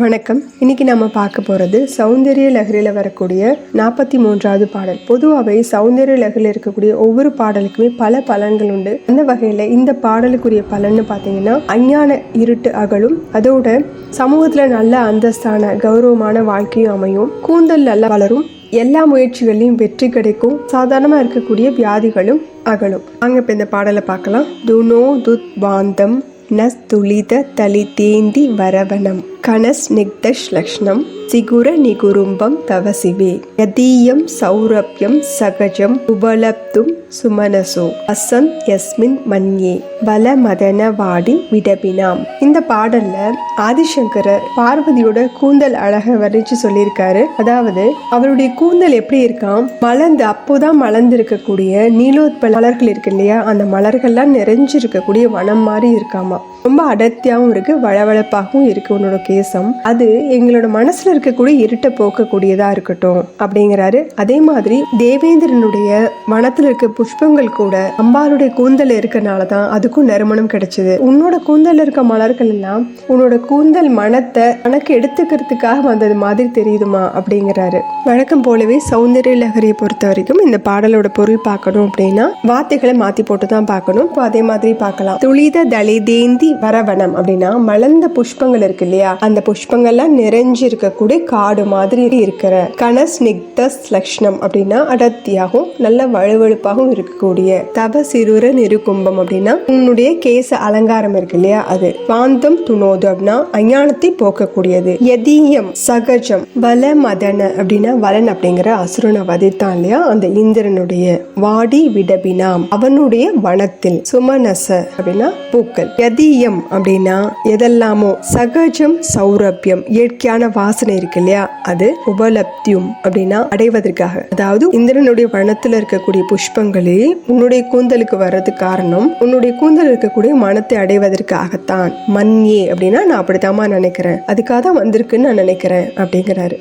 வணக்கம். இன்னைக்கு நம்ம பார்க்க போகிறது சௌந்தரிய லகரியில் வரக்கூடிய நாற்பத்தி மூன்றாவது பாடல். பொதுவாகவே சௌந்தரிய லகரில் இருக்கக்கூடிய ஒவ்வொரு பாடலுக்குமே பல பலன்கள் உண்டு. அந்த வகையில் இந்த பாடலுக்குரிய பலன்னு பார்த்தீங்கன்னா அஞ்ஞான இருட்டு அகலும் அதோட சமூகத்தில் நல்ல அந்தஸ்தான கௌரவமான வாழ்க்கையும் அமையும். கூந்தல் நல்லா வளரும் எல்லா முயற்சிகளையும் வெற்றி கிடைக்கும். சாதாரணமாக இருக்கக்கூடிய வியாதிகளும் அகலும். அங்கே இப்போ இந்த பாடலை பார்க்கலாம். துனோ துத் பாந்தம் நஸ் துளித தலி தேந்தி வரவனம். கணஸ்நிக்தஷ் லக்ஷ்ணம் சிகுர நிகுரும்பம் தவசிவே. யதீயம் சௌரப்யம் சகஜம் உபலப்தும் சுமனசோ. அசந்த் யஸ்மின் மன்யே. பல மதன வாடி விடபினாம். இந்த பாடல்ல ஆதிசங்கரர் பார்வதியோட கூந்தல் அழகை வர்ணிச்சு சொல்லியிருக்காரு. அதாவது அவருடைய கூந்தல் எப்படி இருக்காம்? மலர்ந்து அப்போதான் மலர்ந்து இருக்கக்கூடிய நீலோத்பல மலர்கள் இருக்கு இல்லையா? அந்த மலர்கள்லாம் நிறைஞ்சு இருக்கக்கூடிய வனம் மாதிரி இருக்காமா? ரொம்ப அடர்த்தியாகவும் இருக்கு வளவளப்பாகவும் இருக்கு உன்னோட உபதேசம் அது எங்களோட மனசுல இருக்கக்கூடிய இருட்டை போக்கக்கூடியதா இருக்கட்டும் அப்படிங்கிறாரு. அதே மாதிரி தேவேந்திரனுடைய வனத்துல இருக்க புஷ்பங்கள் கூட அம்பாளுடைய கூந்தல் இருக்கனால தான் அதுக்கும் நறுமணம் கிடைச்சது. உன்னோட கூந்தல் இருக்க மலர்கள் எல்லாம் உன்னோட கூந்தல் மனத்தை கணக்கு எடுத்துக்கிறதுக்காக வந்தது மாதிரி தெரியுதுமா அப்படிங்கிறாரு. வழக்கம் போலவே சௌந்தரிய லகரியை பொறுத்த வரைக்கும் இந்த பாடலோட பொருள் பார்க்கணும் அப்படின்னா வார்த்தைகளை மாத்தி போட்டு தான் பார்க்கணும். இப்போ அதே மாதிரி பார்க்கலாம். துளித தலை தேந்தி வரவனம் அப்படின்னா மலர்ந்த புஷ்பங்கள் இருக்கு இல்லையா? அந்த புஷ்பங்கள்லாம் நிறைஞ்சு இருக்கக்கூடிய காடு மாதிரி இருக்கிற கனஸ்னிக்த லக்ஷ்ணம் அப்படின்னா அடர்த்தியாகவும் நல்ல வழுவழுப்பாகவும் இருக்கக்கூடிய தவ சிறுர நிருகும்பம் அப்படின்னா உன்னுடைய கேச அலங்காரம் இருக்கு இல்லையா? அது வாந்தம் துணோது அப்படின்னா அஞ்ஞானத்தை போக்கக்கூடியது. எதீயம் சகஜம் வல மதன அப்படின்னா வலன் அப்படிங்கிற அசுரனை வதைத்தான் இல்லையா? அந்த இந்திரனுடைய வாடி விடபினாம். அவனுடைய வனத்தில் சுமனச அப்படின்னா பூக்கள். யதீயம் அப்படின்னா எதெல்லாமோ? சகஜம் சௌரபியம் இயற்கையான வாசனை இருக்கு இல்லையா? அது உபலப்தியும் அப்படின்னா அடைவதற்காக. அதாவது இந்திரனுடைய வனத்துல இருக்கக்கூடிய புஷ்பங்களே உன்னுடைய கூந்தலுக்கு வர்றது காரணம் உன்னுடைய கூந்தல் இருக்கக்கூடிய மனத்தை அடைவதற்காகத்தான். மண்யே அப்படின்னா நான் அப்படித்தாம்மா நினைக்கிறேன். அதுக்காக தான் வந்திருக்குன்னு நான் நினைக்கிறேன் அப்படிங்கிறாரு.